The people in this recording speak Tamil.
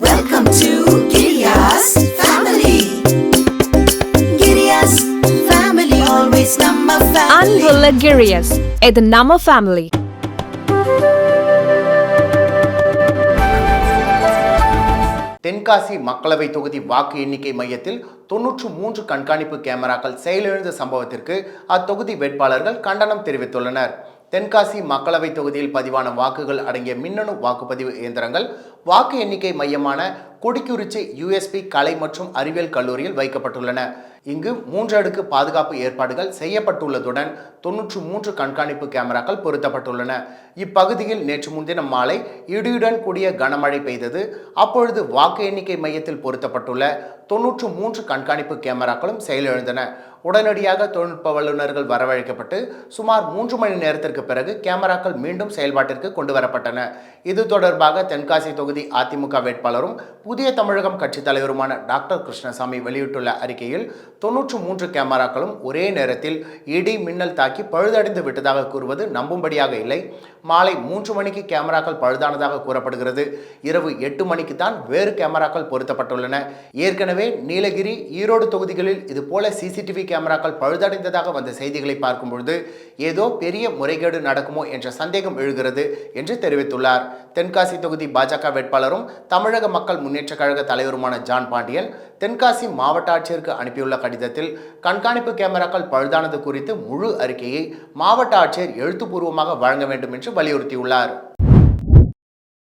Welcome to Giriya's family. Giriya's family, always number family. அன்புள்ள கிரியஸ் இது நம்ம ஃபேமிலி தென்காசி மக்களவை தொகுதி வாக்கு எண்ணிக்கை மையத்தில் தொன்னூற்று மூன்று கண்காணிப்பு கேமராக்கள் செயலிழந்த சம்பவத்திற்கு அத்தொகுதி வேட்பாளர்கள் கண்டனம் தெரிவித்துள்ளனர் தென்காசி மக்களவை தொகுதியில் பதிவான வாக்குகள் அடங்கிய மின்னணு வாக்குப்பதிவு இயந்திரங்கள் வாக்கு எண்ணிக்கை மையமான கொடிக்குறிச்சி யுஎஸ்பி கலை மற்றும் அறிவியல் கல்லூரியில் வைக்கப்பட்டுள்ளன. இங்கு மூன்று அடுக்கு பாதுகாப்பு ஏற்பாடுகள் செய்யப்பட்டுள்ளதுடன் தொன்னூற்று மூன்று கண்காணிப்பு கேமராக்கள் பொருத்தப்பட்டுள்ளன. இப்பகுதியில் நேற்று முன்தினம் மாலை இடியுடன் கூடிய கனமழை பெய்தது. அப்பொழுது வாக்கு எண்ணிக்கை மையத்தில் பொருத்தப்பட்டுள்ள தொன்னூற்று மூன்று கண்காணிப்பு கேமராக்களும் செயலிழந்தன. உடனடியாக தொழில்நுட்ப வல்லுநர்கள் வரவழைக்கப்பட்டு சுமார் மூன்று மணி நேரத்திற்கு பிறகு கேமராக்கள் மீண்டும் செயல்பாட்டிற்கு கொண்டு வரப்பட்டன இது தொடர்பாக தென்காசி தொகுதி அதிமுக வேட்பாளரும் புதிய தமிழகம் கட்சித் தலைவருமான டாக்டர் கிருஷ்ணசாமி வெளியிட்டுள்ள அறிக்கையில் தொன்னூற்று மூன்று கேமராக்களும் ஒரே நேரத்தில் இடி மின்னல் தாக்கி பழுதடைந்து விட்டதாக கூறுவது நம்பும்படியாக இல்லை. மாலை மூன்று மணிக்கு கேமராக்கள் பழுதானதாக கூறப்படுகிறது. இரவு எட்டு மணிக்கு தான் வேறு கேமராக்கள் பொருத்தப்பட்டுள்ளன. ஏற்கனவே நீலகிரி ஈரோடு தொகுதிகளில் இது போல சிசிடிவி கேமராக்கள் பழுதடைந்ததாக வந்த செய்திகளை பார்க்கும் பொழுது ஏதோ பெரிய முறைகேடு நடக்குமோ என்ற சந்தேகம் எழுகிறது என்று தெரிவித்துள்ளார். தென்காசி தொகுதி பாஜக வேட்பாளரும் தமிழக மக்கள் முன்னேற்ற கழக தலைவருமான ஜான் பாண்டியன் தென்காசி மாவட்ட ஆட்சியருக்கு அனுப்பியுள்ள கடிதத்தில் கண்காணிப்பு கேமராக்கள் பழுதானது குறித்து முழு அறிக்கையை மாவட்ட ஆட்சியர் எழுத்துப்பூர்வமாக வழங்க வேண்டும் என்று வலியுறுத்தியுள்ளார்.